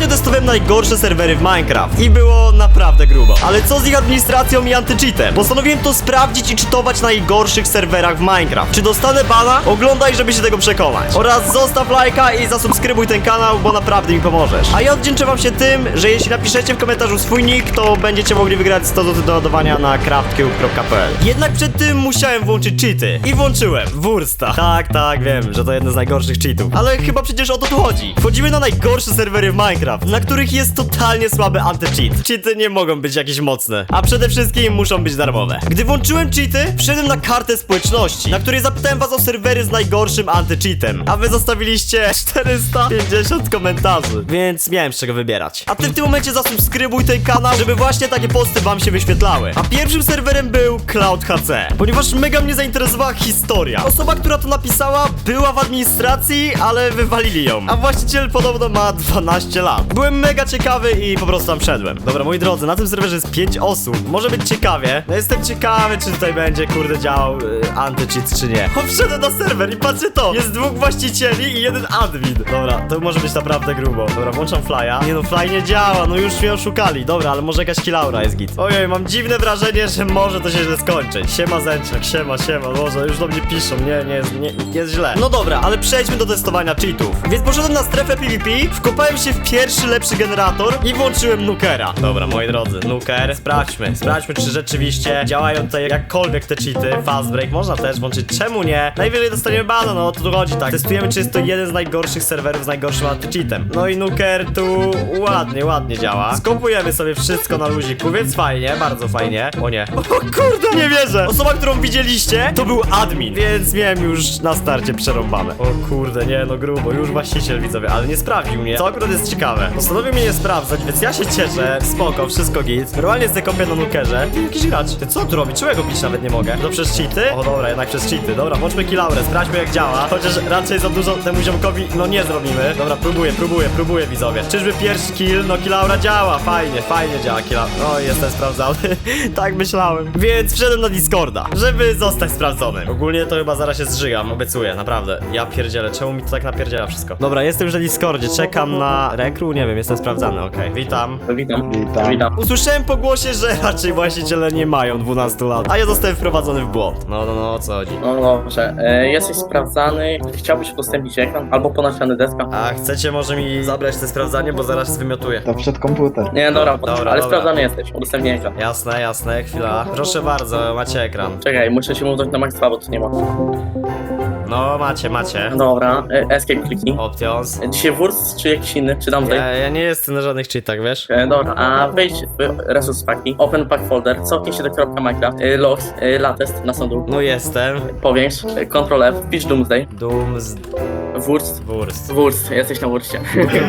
Ostatnio testowałem najgorsze serwery w Minecraft i było naprawdę grubo. Ale co z ich administracją i antycheatem? Postanowiłem to sprawdzić i czytować na najgorszych serwerach w Minecraft. Czy dostanę bana? Oglądaj, żeby się tego przekonać. Oraz zostaw lajka i zasubskrybuj ten kanał, bo naprawdę mi pomożesz. A ja oddzięczę wam się tym, że jeśli napiszecie w komentarzu swój nick, to będziecie mogli wygrać 100 zł do na craftcube.pl. Jednak przed tym musiałem włączyć cheaty. I włączyłem. Wursta. Tak, tak, wiem, że to jeden z najgorszych cheatów. Ale chyba przecież o to tu chodzi. Wchodzimy na najgorsze serwery w Minecraft, na których jest totalnie słaby anti-cheat. Cheaty nie mogą być jakieś mocne, a przede wszystkim muszą być darmowe. Gdy włączyłem cheaty, wszedłem na kartę społeczności, na której zapytałem was o serwery z najgorszym anti-cheatem. A wy zostawiliście 450 komentarzy, więc miałem z czego wybierać. A ty w tym momencie zasubskrybuj ten kanał, żeby właśnie takie posty wam się wyświetlały. A pierwszym serwerem był Cloud HC, ponieważ mega mnie zainteresowała historia. Osoba, która to napisała, była w administracji, ale wywalili ją. A właściciel podobno ma 12 lat. Byłem mega ciekawy i po prostu tam wszedłem. Dobra, moi drodzy, na tym serwerze jest 5 osób. Może być ciekawie. No jestem ciekawy, czy tutaj będzie, kurde, działał y, anti-cheat, czy nie. O, wszedłem na serwer i patrzcie to. Jest dwóch właścicieli i jeden admin. Dobra, to może być naprawdę grubo. Dobra, włączam flya. Nie no, fly nie działa, no już mnie oszukali. Dobra, ale może jakaś kilaura jest git. Ojej, mam dziwne wrażenie, że może to się źle skończyć. Siema Zęczek, siema, siema, może już do mnie piszą. Nie, nie nie, jest źle. No dobra, ale przejdźmy do testowania cheatów. Więc poszedłem na strefę PvP, wkopałem się w pierwszy lepszy generator i włączyłem Nukera. Dobra, moi drodzy, Nuker, sprawdźmy. Sprawdźmy, czy rzeczywiście działają tutaj jakkolwiek te cheaty. Fast break można też włączyć, czemu nie? Najwyżej dostaniemy bana, no o to tu chodzi, tak. Testujemy, czy jest to jeden z najgorszych serwerów z najgorszym anti-cheatem. No i Nuker tu ładnie, ładnie działa. Skopujemy sobie wszystko na luziku, więc fajnie, bardzo fajnie. O nie. O kurde, nie wierzę. Osoba, którą widzieliście, to był admin, więc miałem już na starcie przerąbane. O kurde, nie, no grubo, już właściciel widzowie, ale nie sprawdził mnie. Co akurat jest ciekawe. Postanowił mnie nie sprawdzać, więc ja się cieszę. Spoko, wszystko git. Normalnie sobie kopię na nukerze. Ty, jakiś gracz. Ty co tu robi? Czego go bić nawet nie mogę? To przez cheaty? O dobra, jednak przez cheaty. Dobra, włączmy kilaurę, sprawdźmy jak działa. Chociaż raczej za dużo temu ziomkowi, no nie zrobimy. Dobra, próbuję, próbuję, próbuję widzowie. Czyżby pierwszy kill? No kilaura działa, fajnie, fajnie działa kilaura. No jestem sprawdzony. tak myślałem. Więc wszedłem na Discorda, żeby zostać sprawdzonym. Ogólnie to chyba zaraz się zżygam, obiecuję, naprawdę. Ja pierdzielę, czemu mi to tak napierdziela wszystko? Dobra, jestem już na Discordzie, czekam na nie wiem, jestem sprawdzany, okej. Witam. Witam. Witam. Witam. Usłyszałem po głosie, że raczej właściciele nie mają 12 lat, a ja zostałem wprowadzony w błąd. No, no, no, o co chodzi? No dobrze, e, jesteś sprawdzany, chciałbyś udostępnić ekran albo ponad deska? A chcecie może mi zabrać te sprawdzanie, bo zaraz wymiotuję. To przed komputer. Nie, dobra, Dobra, ale dobra. sprawdzany jesteś, udostępnij ekran. Jasne, jasne, chwila. Proszę bardzo, macie ekran. Czekaj, muszę się użyć na max 2, bo tu nie ma. No, macie, macie. Dobra, e, escape kliknij. Options. Dzisiaj Wurst czy jakiś inny, czy dam Ja, ja nie jestem na żadnych cheatach, wiesz? E, dobra, a wejdź w resource packi, open pack folder, cofnij się do kropka Minecraft, e, logs, e, latest na dół, No jestem. powiększ, e, Ctrl F, wpisz Doomsday, Wurst, wurst. Wurst, jesteś na Wurstie.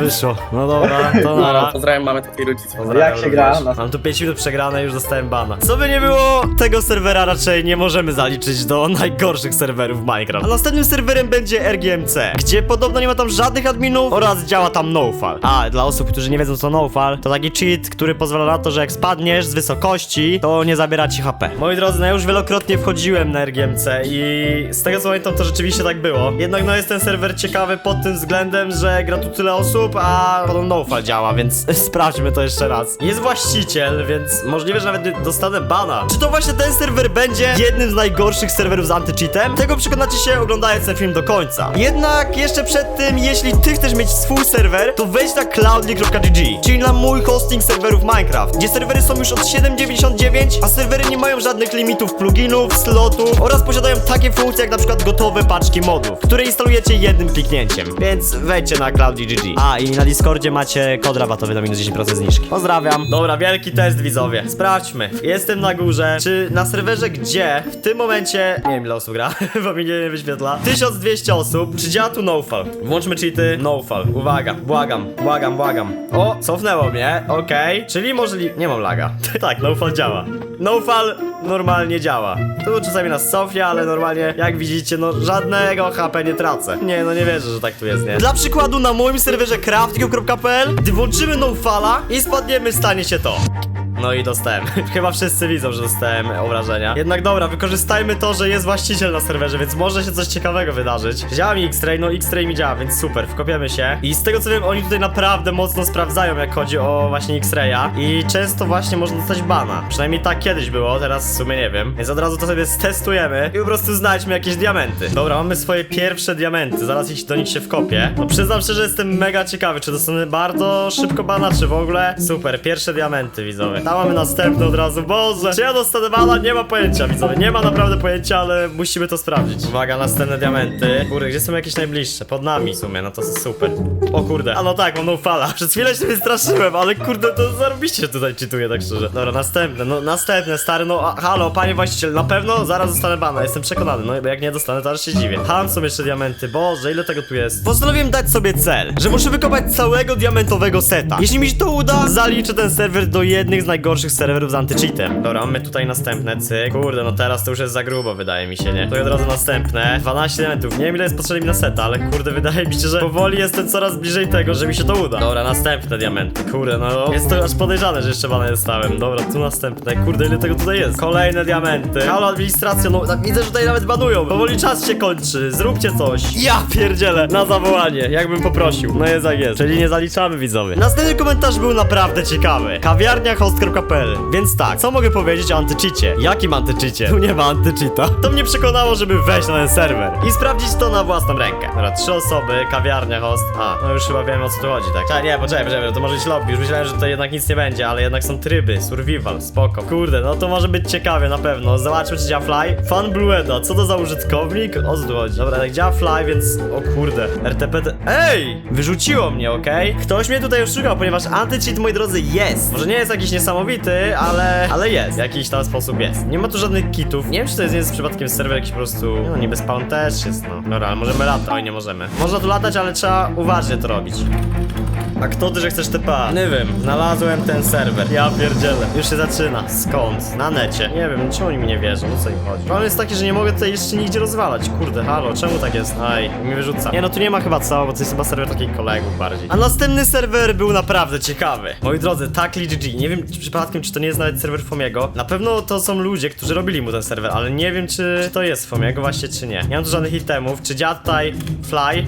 Wyszło. No dobra, to No, nara. pozdrawiam mamy takiej rodziców. Pozdrawiam Jak się gra? również. Mam tu 5 minut przegrane, już dostałem bana. Co by nie było, tego serwera raczej nie możemy zaliczyć do najgorszych serwerów Minecraft. A następnym serwerem będzie RGMC, gdzie podobno nie ma tam żadnych adminów oraz działa tam NoFall. A, dla osób, którzy nie wiedzą co NoFall, to taki cheat, który pozwala na to, że jak spadniesz z wysokości, to nie zabiera ci HP. Moi drodzy, no ja już wielokrotnie wchodziłem na RGMC i z tego co pamiętam, to rzeczywiście tak było. Jednak no jest ten serwer ciekawy pod tym względem, że gra tu tyle osób, a podobno NoFall działa, więc sprawdźmy to jeszcze raz. Jest właściciel, więc możliwe, że nawet dostanę bana. Czy to właśnie ten serwer będzie jednym z najgorszych serwerów z anty-cheatem? Tego przekonacie się oglądając ten film do końca. Jednak jeszcze przed tym, jeśli ty chcesz mieć swój serwer, to wejdź na cloudly.gg, czyli na mój hosting serwerów Minecraft, gdzie serwery są już od 7.99, a serwery nie mają żadnych limitów pluginów, slotów oraz posiadają takie funkcje jak na przykład gotowe paczki modów, które instalujecie jednym kliknięciem. Więc wejdźcie na cloudly.gg. A i na Discordzie macie kod rabatowy na minus 10% zniżki. Pozdrawiam. Dobra, wielki test widzowie. Sprawdźmy. Jestem na górze. Czy na serwerze gdzie w tym momencie, nie wiem ile osób gra, bo mi nie wyświetla, 1200 osób, czy działa tu nofall? Włączmy cheaty, nofall. Uwaga, błagam, błagam, błagam. O, cofnęło mnie, okej. Czyli możli... nie mam laga. tak, nofall działa. Nofall normalnie działa. Tu czasami nas cofia, ale normalnie, jak widzicie, no żadnego HP nie tracę. Nie, no nie wierzę, że tak tu jest, nie? Dla przykładu na moim serwerze craftcube.pl, gdy włączymy nofalla i spadniemy, stanie się to. No i dostałem. Chyba wszyscy widzą, że dostałem obrażenia. Jednak dobra, wykorzystajmy to, że jest właściciel na serwerze, więc może się coś ciekawego wydarzyć. Działa mi X-Ray, no X-Ray mi działa, więc super, wkopiemy się. I z tego co wiem, oni tutaj naprawdę mocno sprawdzają, jak chodzi o właśnie X-Raya. I często właśnie można dostać bana. Przynajmniej tak kiedyś było, teraz w sumie nie wiem. Więc od razu to sobie stestujemy i po prostu znajdźmy jakieś diamenty. Dobra, mamy swoje pierwsze diamenty, zaraz ich do nich się wkopię. No przyznam szczerze, jestem mega ciekawy, czy dostanę bardzo szybko bana, czy w ogóle. Super, pierwsze diamenty, widzowie. Tam mamy następne od razu. Boże, czy ja dostanę bana? Nie ma pojęcia, widzowie. Nie ma naprawdę pojęcia, ale musimy to sprawdzić. Uwaga, następne diamenty. Kurde, gdzie są jakieś najbliższe? Pod nami w sumie, no to super. O kurde, a no tak, mam no fala. Przez chwilę się wystraszyłem, ale kurde, to zarobiście tutaj czytuje, tak szczerze. Dobra, następne, no następne, stary, no a, halo, panie właściciel, na pewno zaraz dostanę bana, jestem przekonany, no jak nie dostanę, to aż się dziwię. Tam są jeszcze diamenty, boże, ile tego tu jest. Postanowiłem dać sobie cel, że muszę wykopać całego diamentowego seta. Jeśli mi się to uda, zaliczę ten serwer do jednych z najgorszych serwerów z antycheatem. Dobra, mamy tutaj następne, cyk. Kurde, no teraz to już jest za grubo, wydaje mi się, nie? To od razu następne. 12 diamentów, nie wiem ile jest potrzebne mi na seta, ale kurde, wydaje mi się, że powoli jestem coraz bliżej tego, że mi się to uda. Dobra, następne diamenty, kurde, no jest to aż podejrzane, że jeszcze bana dostałem. Dobra, tu następne, kurde, ile tego tutaj jest? Kolejne diamenty. Halo, administracja, no tak widzę, że tutaj nawet banują. Powoli czas się kończy, zróbcie coś. Ja pierdzielę, na zawołanie, jakbym poprosił. No jest jak jest, czyli nie zaliczamy widzowie. Następny komentarz był naprawdę ciekawy. Kawiarnia Więc tak, co mogę powiedzieć o antycheacie? Jakim antycheacie? Tu nie ma antycheata. To mnie przekonało, żeby wejść na ten serwer i sprawdzić to na własną rękę. Dobra, trzy osoby, kawiarnia, host. A, no już chyba wiem o co tu chodzi, tak? Czekaj, nie, poczekaj, poczekaj, to może być lobby. Już myślałem, że tutaj jednak nic nie będzie, ale jednak są tryby, survival, spoko. Kurde, no to może być ciekawie na pewno. Zobaczmy, czy działa fly. Fan Blueda, co to za użytkownik? O co tu chodzi? Dobra, tak działa fly, więc... O kurde, RTP... Ej! Wyrzuciło mnie, okej? Ktoś mnie tutaj oszukał, ponieważ anti-cheat, moi drodzy, jest. Może nie jest jakiś niesamowity, ale... Ale jest. W jakiś tam sposób jest. Nie ma tu żadnych kitów. Nie wiem, czy to jest, jest przypadkiem serwer jakiś po prostu... No, niby spawn też jest, no. Dobra, ale możemy latać. Oj, nie możemy. Można tu latać, ale trzeba uważnie to robić. A kto ty, że chcesz TPA? Nie wiem, znalazłem ten serwer. Ja pierdzielę. Już się zaczyna. Skąd? Na necie. Nie wiem, czemu oni mi nie wierzą, o co im chodzi? Problem jest taki, że nie mogę tutaj jeszcze nigdzie rozwalać. Kurde, halo, czemu tak jest? Aj, mi wyrzuca. Nie no, tu nie ma chyba co, bo to jest chyba serwer takich kolegów bardziej. A następny serwer był naprawdę ciekawy. Moi drodzy, Takli GG. Nie wiem czy przypadkiem, czy to nie jest nawet serwer Fomiego. Na pewno to są ludzie, którzy robili mu ten serwer, ale nie wiem, czy, czy to jest Fomiego właśnie, czy nie. Nie mam tu żadnych itemów. Czy tutaj Fly?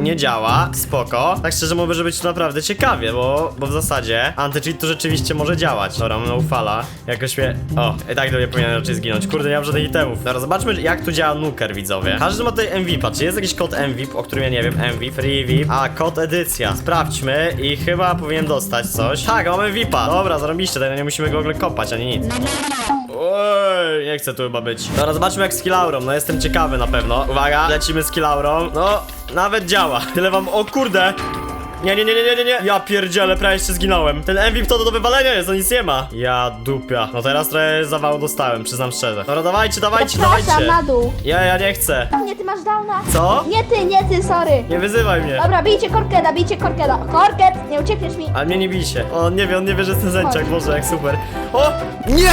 Nie działa, spoko. Tak szczerze może być to naprawdę ciekawie, bo, bo w zasadzie anti-cheat tu rzeczywiście może działać. Dobra, mam ufala. Jakoś mnie... O, i tak do mnie powinien raczej zginąć. Kurde, nie mam żadnych itemów. Dobra, zobaczmy jak tu działa nuker, widzowie. Każdy ma tutaj MVP-a. Czy jest jakiś kod MVP, o którym ja nie wiem? MVP, free VIP. A, kod edycja. Sprawdźmy i chyba powinien dostać coś. Tak, mamy VIP-a. Dobra, zarobiście, tutaj nie musimy go w ogóle kopać, ani nic. Oj, nie chcę tu chyba być. Dobra, zobaczmy jak z Kilaurą. No jestem ciekawy na pewno. Uwaga, lecimy z Kilaurą. No, nawet działa. Tyle wam. O kurde! Nie, nie, nie, nie, nie, nie. Ja pierdzielę, prawie jeszcze zginąłem. Ten MVP to do wywalenia jest, on nic nie ma. Ja dupia. No teraz trochę zawału dostałem, przyznam szczerze. Dobra, dawajcie, dawajcie, Przepraszam, dawajcie. na dół. Ja, ja nie chcę. Nie, ty masz downa. Co? Nie ty, nie ty, sorry. Nie wyzywaj mnie. Dobra, bijcie korkeda, bijcie korkeda. Korket, nie uciekniesz mi. Ale mnie nie bij się. On nie wie, on nie wie, że jestem zęciak. Boże, jak super. O! Nie!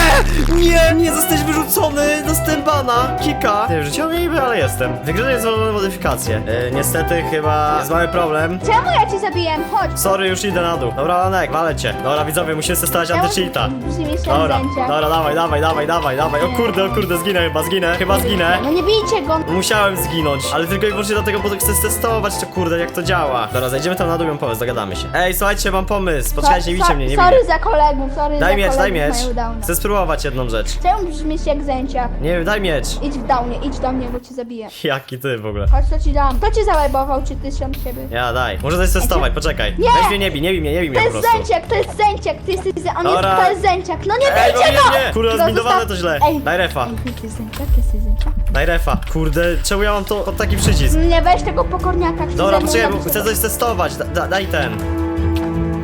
Nie! Nie zostać wyrzucony! Dostałem bana! Kika! Nie, wrzuciło mnie niby, ale jestem. Wygranie zwolone modyfikacje. Yy, niestety chyba jest mały problem. Czemu ja ci zabiłem? Chodź. Sorry, już idę na dół. Dobra, Lanek, walę cię. Dobra, widzowie, musimy testować anti-cheata. Brzmi się Dobra, zdjęcie. dobra, dawaj, dawaj, dawaj, dawaj, dawaj. O kurde, o kurde, zginę chyba, zginę. Chyba zginę. No nie bijcie go. Musiałem zginąć, ale tylko i wyłącznie dlatego, bo chcę testować to kurde, jak to działa. Dobra, zajdziemy tam na dół, mam pomysł, dogadamy się. Ej, słuchajcie, mam pomysł. Poczekajcie, nie So- bicie mnie, nie Sorry za kolegów, sorry Daj za miecz, kolegów daj miecz. mają downa. Chcę spróbować jedną rzecz. Czemu brzmisz jak zęciak? Nie wiem, daj miecz. Idź w downie, idź do mnie, bo cię zabiję. Jaki ty w ogóle? Chodź, to ci dam. Kto cię załebował, czy ty siebie? Ja, daj. Muszę coś testować, poczekaj. Nie! Weź mnie, nie bij, nie bij mnie, nie bij mnie To po jest prostu. zęciak, to jest zęciak, ty jesteś zę... On Dobra. jest, to jest zęciak. No nie Ej, bijcie go! nie! Kurwa, No, zbindowane zostaw- to źle. Ej, Daj refa. Ej, jesteś zęciak, jesteś zęciak. Daj refa. Kurde, czemu ja mam to pod taki przycisk? Nie weź tego pokorniaka, chcę Dobra, mną poczekaj, bo chcę coś testować. Da, da, daj ten.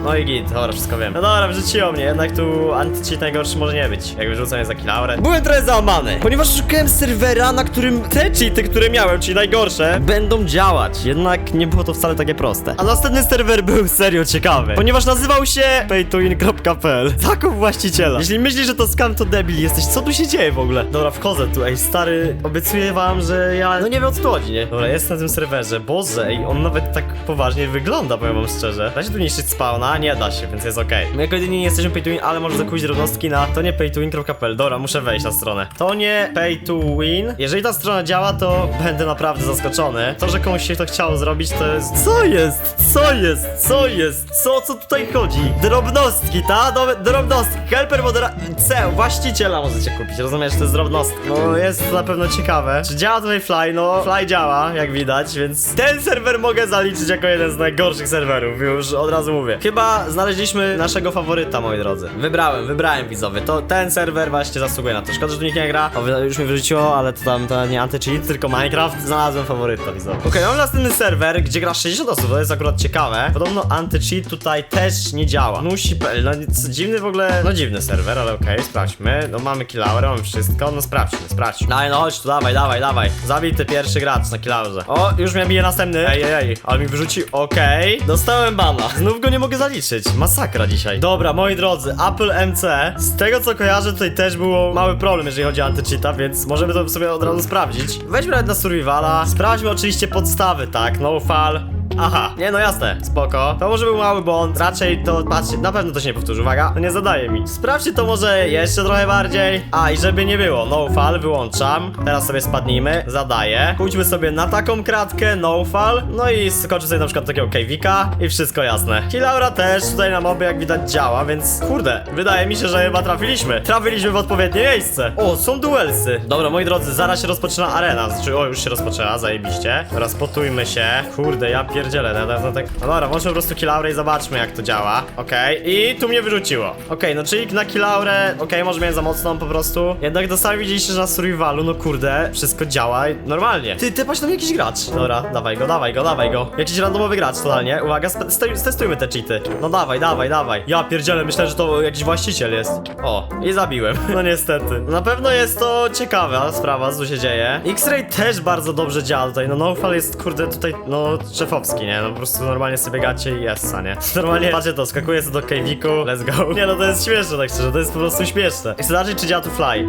No i git, dobra, wszystko wiem. No dobra, wrzuciło mnie, jednak tu anti-cheat najgorszy może nie być. Jak wyrzucam je za kilaurę. Byłem trochę załamany, ponieważ szukałem serwera, na którym te cheaty, które miałem, czyli najgorsze, będą działać. Jednak nie było to wcale takie proste. A następny serwer był serio ciekawy, ponieważ nazywał się paytoin.pl. Zakup właściciela. Jeśli myślisz, że to scam, to debil jesteś. Co tu się dzieje w ogóle? Dobra, wchodzę tu, ej, stary, obiecuję wam, że ja no nie wiem o co tu chodzi, nie? Dobra, jest na tym serwerze. Boże, ej, on nawet tak poważnie wygląda, powiem wam szczerze. Da się tu niszczyć spawna? Nie da się, więc jest okej. My jako jedyni nie jesteśmy pay to win, ale może zakupić drobnostki na to nie paytowin.pl. Dobra, muszę wejść na stronę. To nie pay to win. Jeżeli ta strona działa, to będę naprawdę zaskoczony. To, że komuś się to chciało zrobić, to jest... Co jest? Co jest? Co jest? Co, co tutaj chodzi? Drobnostki, ta? Drobnostki. Helper modera... C, właściciela możecie kupić, rozumiesz? To jest drobnostka. No, jest to na pewno ciekawe. Czy działa tutaj Fly? No, Fly działa, jak widać, więc ten serwer mogę zaliczyć jako jeden z najgorszych serwerów, już od razu mówię. Chyba znaleźliśmy naszego faworyta, moi drodzy. Wybrałem, wybrałem widzowie. To ten serwer właśnie zasługuje na to. Szkoda, że tu nikt nie gra. O, już mi wyrzuciło, ale to tam to nie anti-cheat, tylko Minecraft. Znalazłem faworyta, widzowie. Okej, mam następny serwer, gdzie gra 60 osób, to jest akurat ciekawe. Podobno anti-cheat tutaj też nie działa. Musi.pl, no nic, dziwny w ogóle, no dziwny serwer, ale okej, sprawdźmy. No mamy killaurę, mamy wszystko, no sprawdźmy, sprawdźmy. Daj, no chodź tu, dawaj, dawaj, dawaj. Zabity pierwszy gracz na killaurze. O, już mnie bije następny. Ej, ej, ej, ale mi wyrzuci, okej. Dostałem bana. Znów go nie mogę zaliczyć. Masakra dzisiaj. Dobra, moi drodzy, Apple MC. Z tego co kojarzę, tutaj też było mały problem, jeżeli chodzi o antycheata, więc możemy to sobie od razu sprawdzić. Weźmy nawet na survivala. Sprawdźmy oczywiście podstawy, tak? No fall. Aha, nie no jasne, spoko. To może był mały błąd, raczej to, patrzcie, na pewno to się nie powtórzy, uwaga, to nie zadaje mi. Sprawdźcie to może jeszcze trochę bardziej. A, i żeby nie było, no fall, wyłączam. Teraz sobie spadnijmy, zadaję. Pójdźmy sobie na taką kratkę, no fall. No i skoczę sobie na przykład takiego cave'ika i wszystko jasne. Kilaura też tutaj na moby jak widać działa, więc kurde, wydaje mi się, że chyba trafiliśmy. Trafiliśmy w odpowiednie miejsce. O, są duelsy. Dobra, moi drodzy, zaraz się rozpoczyna arena, znaczy, o, już się rozpoczęła, zajebiście. Teraz spotujmy się. Kurde, ja pierdzielę, no, no, tak... No dobra, włączmy po prostu kilaurę i zobaczmy jak to działa. Okej, i tu mnie wyrzuciło. Okej, no czyli na kilaurę, okej, może miałem za mocną po prostu. Jednak sami widzieliście, że na survivalu, no kurde, wszystko działa normalnie. Ty, ty patrz tam jakiś gracz. Dobra, dawaj go, dawaj go, dawaj go. Jakiś randomowy gracz totalnie. Uwaga, stestujmy te cheaty. No dawaj, dawaj, dawaj. Ja pierdzielę, myślę, że to jakiś właściciel jest. O, i zabiłem. No niestety. Na pewno jest to ciekawa sprawa, co się dzieje. X-Ray też bardzo dobrze działa tutaj. No Nofal jest, kurde, tutaj, no, szefowski, nie? No po prostu normalnie sobie gacie i jest, nie? Normalnie, patrzcie to, skakuje sobie do cave'iku, let's go. Nie no, to jest śmieszne, tak szczerze, to jest po prostu śmieszne. Chcę zobaczyć, czy działa tu fly.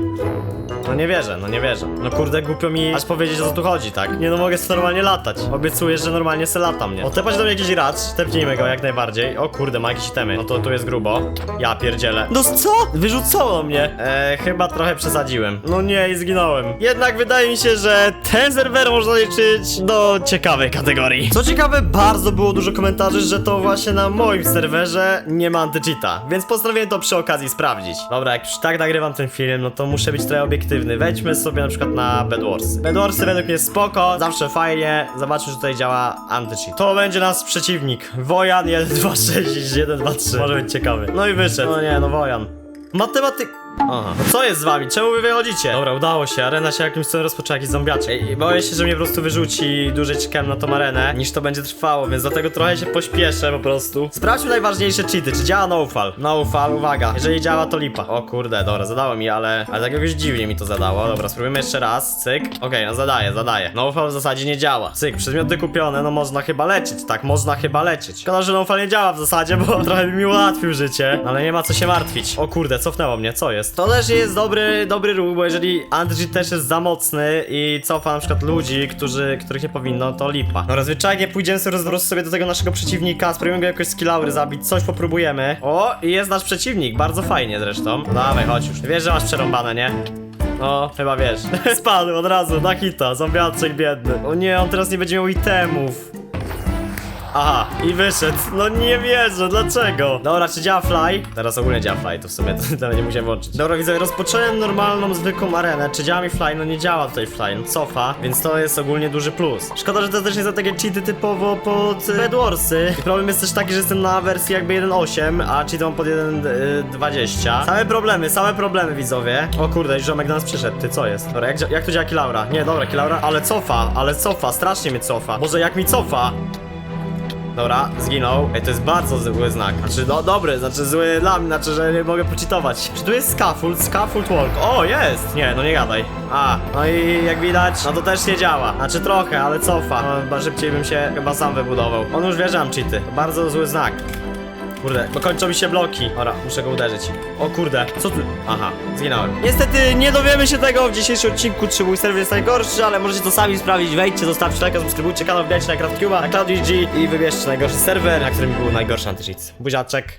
No nie wierzę, no nie wierzę. No kurde, głupio mi aż powiedzieć o co tu chodzi, tak? Nie no, mogę sobie normalnie latać. Obiecuję, że normalnie se latam, nie? O, do mnie jakiś gracz, tepnijmy go jak najbardziej. O kurde, ma jakieś itemy. No to tu jest grubo. Ja pierdzielę. No co? Wyrzucono mnie. Eee, chyba trochę przesadziłem. No nie, i zginąłem. Jednak wydaje mi się, że ten serwer można liczyć do ciekawej kategorii. Co ciekawe, bardzo było dużo komentarzy, że to właśnie na moim serwerze nie ma antycheata, więc postanowiłem to przy okazji sprawdzić. Dobra, jak już tak nagrywam ten film, no to muszę być trochę obiektywny. Wejdźmy sobie na przykład na Bedwarsy. Bedwarsy według mnie spoko, zawsze fajnie. Zobaczmy, że tutaj działa antycheat. To będzie nasz przeciwnik. Wojan 1, 2, 6, 1, 2, 3. Może być ciekawy. No i wyszedł. No nie, no Wojan. Matematyk... Aha. No co jest z wami? Czemu wy wychodzicie? Dobra, udało się. Arena się jakimś cudem rozpoczęła, jakiś zombiaczek. Ej, boję się, że mnie po prostu wyrzuci dłużej czekałem na tą arenę, niż to będzie trwało, więc dlatego trochę się pośpieszę po prostu. Sprawdźmy najważniejsze cheaty. Czy działa no-fall? No-fall, uwaga. Jeżeli działa, to lipa. O kurde, dobra, zadało mi, ale... Ale tak jakoś dziwnie mi to zadało. Dobra, spróbujmy jeszcze raz. Cyk. Okej, no zadaje, zadaje. No-fall w zasadzie nie działa. Cyk, przedmioty kupione, no można chyba lecieć, tak? Można chyba lecieć. Szkoda, że no-fall nie działa w zasadzie, bo trochę mi ułatwił życie. Ale nie ma co się martwić. O kurde, cofnęło mnie, co jest? To też jest dobry, dobry ruch, bo jeżeli anti też jest za mocny i cofa na przykład ludzi, którzy, których nie powinno, to lipa. No zwyczajnie pójdziemy sobie roz- sobie do tego naszego przeciwnika, spróbujemy go jakoś skillaury zabić, coś popróbujemy. O, i jest nasz przeciwnik, bardzo fajnie zresztą. Dawaj, chodź już. Wiesz, że masz przerąbane, nie? No, chyba wiesz. Spadł od razu, na hita, zombiaczek biedny. O nie, on teraz nie będzie miał itemów. Aha, i wyszedł. No nie wierzę, dlaczego? Dobra, czy działa fly? Teraz ogólnie działa fly, to w sumie to, to nie musiałem włączyć. Dobra, widzę, rozpocząłem normalną, zwykłą arenę. Czy działa mi fly? No nie działa tutaj fly, no cofa, więc to jest ogólnie duży plus. Szkoda, że to też nie są takie cheaty typowo pod y, Bedwarsy. I problem jest też taki, że jestem na wersji jakby 1.8, a cheaty mam pod 1.20. Same problemy, same problemy, widzowie. O kurde, ziomek do nas przyszedł, ty co jest? Dobra, jak, jak tu działa Kilaura? Nie, dobra, Kilaura, ale cofa, ale cofa, strasznie mnie cofa. Boże, jak mi cofa? Dobra, zginął. Ej, to jest bardzo zły znak. Znaczy, no dobry, znaczy zły dla mnie, znaczy, że nie mogę poczytować. Czy tu jest scaffold? Scaffold walk. O, jest! Nie, no nie gadaj. A, no i jak widać, no to też nie działa. Znaczy trochę, ale cofa. No, chyba szybciej bym się chyba sam wybudował. On już wie, że mam bardzo zły znak. Kurde, bo kończą mi się bloki. Ora, muszę go uderzyć. O kurde, co tu? Aha, zginąłem. Niestety nie dowiemy się tego w dzisiejszym odcinku, czy mój serwer jest najgorszy, ale możecie to sami sprawdzić. Wejdźcie, zostawcie lajka, subskrybujcie kanał, wbijajcie na CraftCube'a, na CloudGG i wybierzcie najgorszy serwer, na którym był najgorszy anti-cheat. Buziaczek.